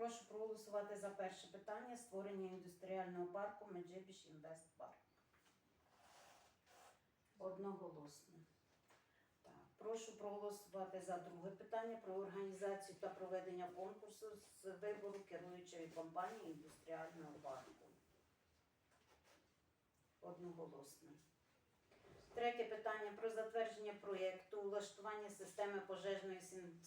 Прошу проголосувати за перше питання створення індустріального парку Меджибіж Інвестпарк. Одноголосно. Так, прошу проголосувати за друге питання про організацію та проведення конкурсу з вибору керуючої компанії індустріального парку. Одноголосно. Третє питання про затвердження проєкту улаштування системи пожежної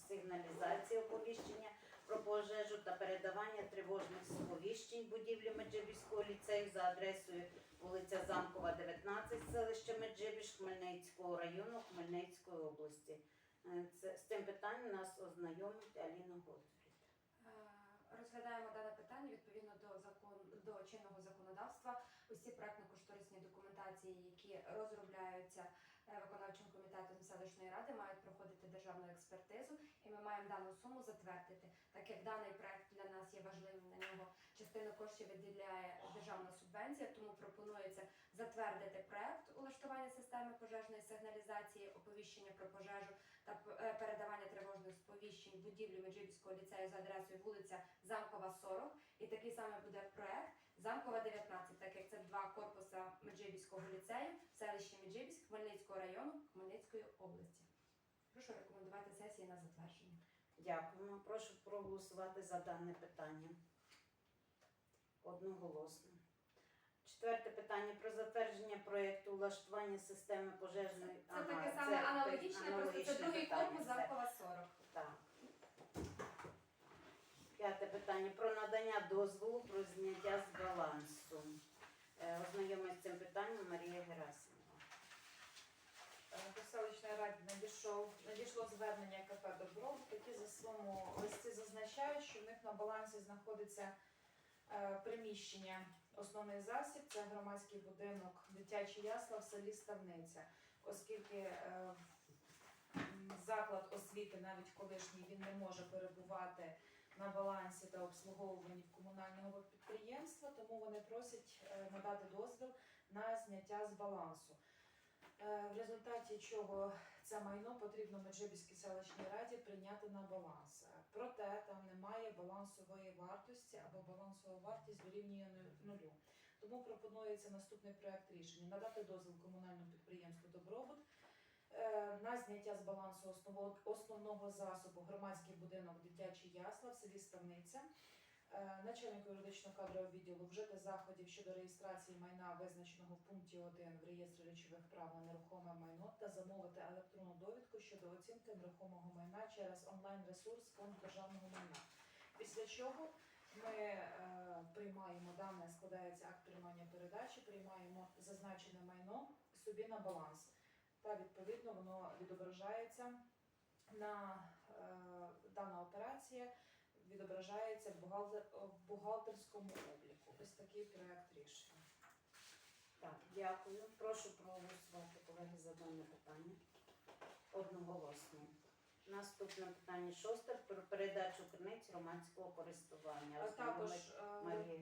сигналізації оповіщення про пожежу та передавання тривожних сповіщень будівлі Меджибіжського ліцею за адресою вулиця Замкова, 19, селище Меджибіж Хмельницького району Хмельницької області. Е, Це, з цим питанням нас ознайомить Аліна Готфрід. Е, Розглядаємо дане питання відповідно до закон до чинного законодавства. Усі проектно-кошторисні документації, які розробляються е, виконавчим комітетом селищної ради, мають проходити державну експертизу, і ми маємо суму затвердити. Так як даний проект для нас є важливим на нього, частину коштів виділяє державна субвенція, тому пропонується затвердити проект улаштування системи пожежної сигналізації, оповіщення про пожежу та е, передавання тривожних сповіщень будівлі Меджибіського ліцею за адресою вулиця Замкова 40. І такий самий буде проект Замкова 19, так як це два корпуса Меджибіського ліцею в селищі Меджибіськ Хмельницького району Хмельницької області. Прошу рекомендувати сесії на затвердження. Дякуємо. Прошу проголосувати за дане питання. Одноголосно. Четверте питання про затвердження проєкту улаштування системи пожежної. Це Ага, таке саме це аналогічне, просто це другий питання, корпус все. 40. Так. П'яте питання про надання дозволу про зняття з балансу. Е, Ознайомить з цим питанням Марія Герасимова. Е, До селищної ради надійшов надійшло звернення КП Добро, які за своєму листі зазначають, що в них на балансі знаходиться е, приміщення. Основний засіб це громадський будинок дитячий ясла в селі Ставниця, оскільки е, заклад освіти, навіть колишній, він не може перебувати на балансі та обслуговуванні комунального підприємства, тому вони просять е, надати дозвіл на зняття з балансу. В результаті чого це майно потрібно Меджибіській селищній раді прийняти на баланс. Проте там немає балансової вартості або балансова вартість дорівнює ну- нулю. Тому пропонується наступний проект рішення надати дозвіл комунальному підприємству Добробут е, на зняття з балансу основного, основного засобу громадський будинок дитячий ясла в селі Ставниця. Е, Начальнику юридичного кадрового відділу вжити заходів щодо реєстрації майна, визначеного в пункті 1 в реєстрі речових прав на нерухоме майно та замовити електронну довідку щодо оцінки нерухомого майна через онлайн-ресурс фонд державного майна. Після чого ми е, приймаємо дане, складається акт приймання передачі, приймаємо зазначене майно собі на баланс. Та відповідно воно відображається на е, дана операція відображається в, бухгалтер, в бухгалтерському обліку. Ось такий проект рішення. Так, дякую. Прошу проголосувати колеги за дане питання. Одноголосно. Наступне питання шосте про передачу криниць громадського користування. А також е, Марія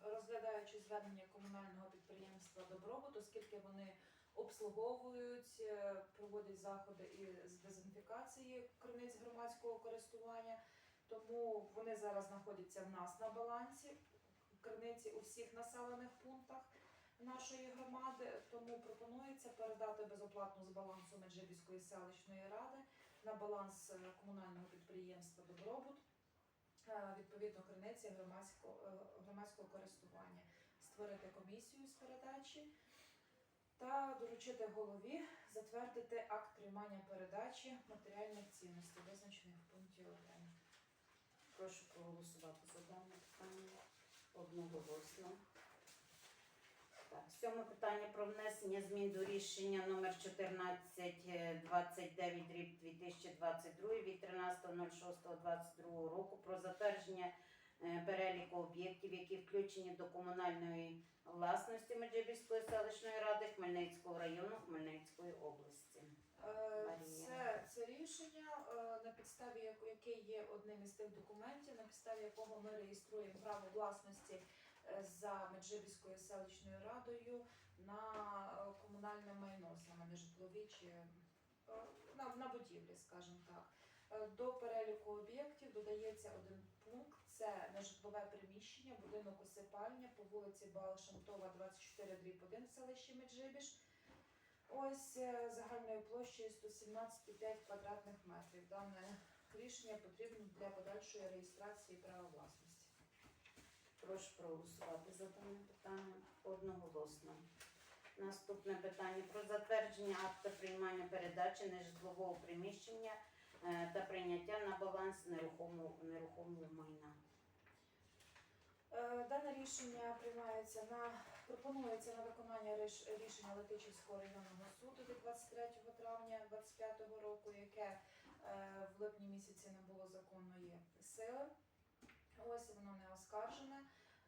розглядаючи звернення комунального підприємства Добробут, оскільки вони обслуговують, е, проводять заходи із дезінфікації криниць громадського користування, тому вони зараз знаходяться в нас на балансі криниці у всіх населених пунктах нашої громади. Тому пропонується передати безоплатно з балансу Меджибіської селищної ради на баланс е, комунального підприємства Добробут. е, Відповідно, криниці громадського, е, громадського користування, створити комісію з передачі та доручити голові затвердити акт приймання передачі матеріальних цінностей, визначених в пункті 1. Прошу проголосувати за дане питання. Одноголосно. Так, сьоме питання про внесення змін до рішення номер 1429 рік 2022 від 13.06.22 року про затвердження е, переліку об'єктів, які включені до комунальної власності Меджибіської селищної ради Хмельницького району Хмельницької області. Е. Це, це рішення, е, на підставі яке є одним із тих документів, на підставі якого ми реєструємо право власності е, за Меджибіською селищною радою на комунальне майно, саме не житлові чи на, на будівлі, скажімо так. До переліку об'єктів додається один пункт. Це нежитлове приміщення, будинок усипальня по вулиці Балшантова, 24 дріб 1 в селищі Меджибіж. Ось е, загальною площею 117,5 квадратних метрів. Дане рішення потрібно для подальшої реєстрації права власності. Прошу проголосувати за дане питання одноголосно. Наступне питання про затвердження акта приймання передачі нежитлового приміщення е, та прийняття на баланс нерухомого нерухомого майна. Е, Дане рішення приймається на пропонується на виконання рішення Летичівського районного суду від 23 травня 2025 року, яке е, в липні місяці не було законної сили. Ось воно не оскаржене.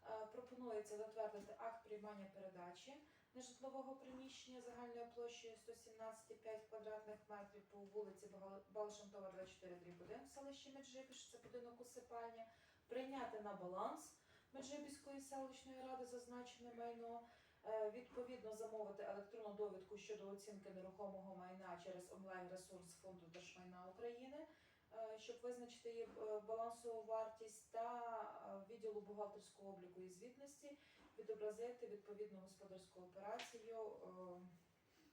Е, Пропонується затвердити акт приймання передачі нежитлового приміщення загальною площею 117,5 квадратних метрів по вулиці Балшантова, 24 дріб 1 в селищі Меджибіж, це будинок усипальня, прийняти на баланс Меджибіської селищної ради зазначене майно, е, відповідно замовити електронну довідку щодо оцінки нерухомого майна через онлайн-ресурс Фонду держмайна України, е, щоб визначити її е, балансову вартість та відділу бухгалтерського обліку і звітності відобразити відповідну господарську операцію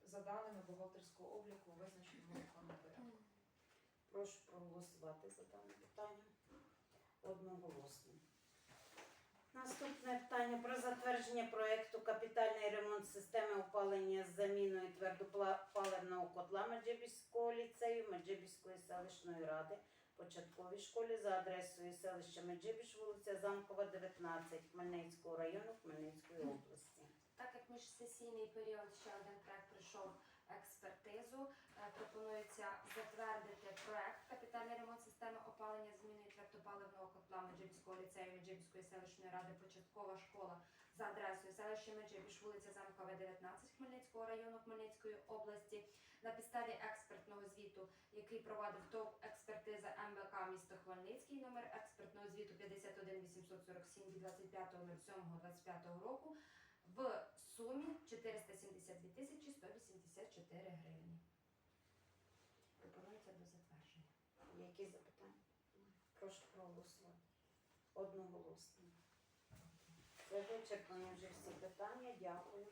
за даними бухгалтерського обліку, визначеному законом порядку. Прошу проголосувати за дане питання одноголосно. Наступне питання про затвердження проекту капітальний ремонт системи опалення з заміною твердопаливного котла Меджибіського ліцею Меджибіської селищної ради початковій школі за адресою селища Меджибіж, вулиця Замкова, 19 Хмельницького району Хмельницької області. Так як міжсесійний період ще один проект пройшов експертизу, е, пропонується затвердити проект капітальний ремонт системи опалення зміною твердопаливного котла Меджибського ліцею Меджибської селищної ради початкова школа за адресою селище Меджибіж, вулиця Замкова, 19 Хмельницького району Хмельницької області на підставі експертного звіту, який провадив ТОВ експертиза МВК місто Хмельницький, номер експертного звіту 51847 від 25.07.25 року в сумі 472 тисячі 184 гривні. Пропонується до затвердження. Які запитання? Прошу проголосувати. Одноголосно. Це вичерпані вже всі питання. Дякую.